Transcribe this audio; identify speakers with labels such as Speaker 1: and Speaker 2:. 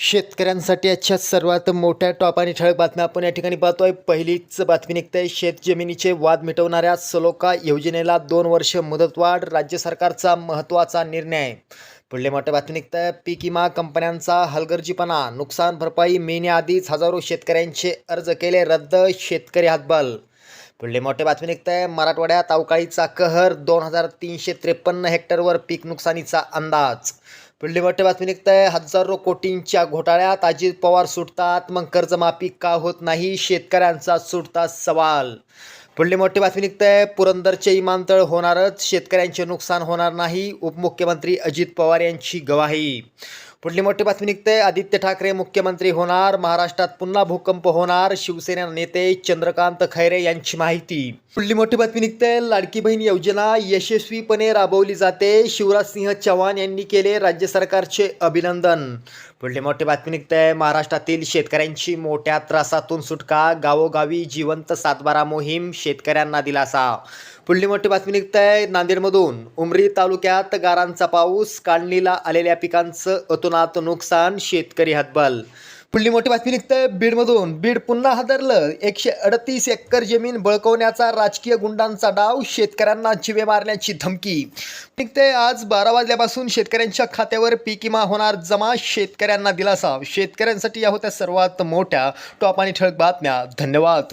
Speaker 1: शेतकऱ्यांसाठी आजच्या सर्वात मोठ्या टॉप आणि ठळक बातम्या आपण या ठिकाणी पाहतोय. पहिलीच बातमी निघते शेत जमिनीचे वाद मिटवणाऱ्या सलोका योजनेला दोन वर्ष मुदतवाढ राज्य सरकारचा महत्त्वाचा निर्णय. पुढले मोठ्या बातमी निघतं पीक विमा कंपन्यांचा हलगर्जीपणा नुकसान भरपाई मिळण्याआधीच हजारो शेतकऱ्यांचे अर्ज केले रद्द शेतकरी हातबल पुढले मोठे बातमी निघतंय मराठवाड्यात अवकाळीचा कहर दोन हजार तीनशे त्रेपन्न हेक्टरवर पीक नुकसानीचा अंदाज. पुढली मोठी बातमी निघतंय हजारो कोटींच्या घोटाळ्यात अजित पवार सुटतात. मग कर्जमाफी का होत नाही? शेतकऱ्यांचा सुटता सवाल. पुढली मोठी बातमी निघतंय पुरंदरचे विमानतळ होणारच. शेतकऱ्यांचे नुकसान होणार नाही. उपमुख्यमंत्री अजित पवार यांची गवाही. पुढली मोठी बातमी निघते. आदित्य ठाकरे मुख्यमंत्री होणार. महाराष्ट्रात पुन्हा भूकंप होणार. शिवसेना नेते चंद्रकांत खैरे यांची माहिती. पुढली मोठी बातमी निघते. लाडकी बहीण योजना यशस्वीपणे राबवली जाते. शिवराज सिंह चव्हाण यांनी केले राज्य सरकारचे अभिनंदन. पुढली मोठी बातमी निघते. महाराष्ट्रातील शेतकऱ्यांची मोठ्या त्रासातून सुटका. गावोगावी जिवंत सातबारा मोहीम शेतकऱ्यांना दिलासा. पुढली मोठी बातमी निघताय नांदेडमधून उमरी तालुक्यात गारांचा पाऊस काढणीला आलेल्या पिकांचं अतोनात नुकसान शेतकरी हातबल. पुढली मोठी बातमी निघतंय बीडमधून. बीड पुन्हा हादरलं. एकशे अडतीस एकर जमीन बळकवण्याचा राजकीय गुंडांचा डाव शेतकऱ्यांना जिवे मारण्याची धमकी. निघते आज बारा वाजल्यापासून शेतकऱ्यांच्या खात्यावर पीक विमा होणार जमा शेतकऱ्यांना दिलासा. शेतकऱ्यांसाठी या होत्या सर्वात मोठ्या. टॉप आणि ठळक बातम्या. धन्यवाद.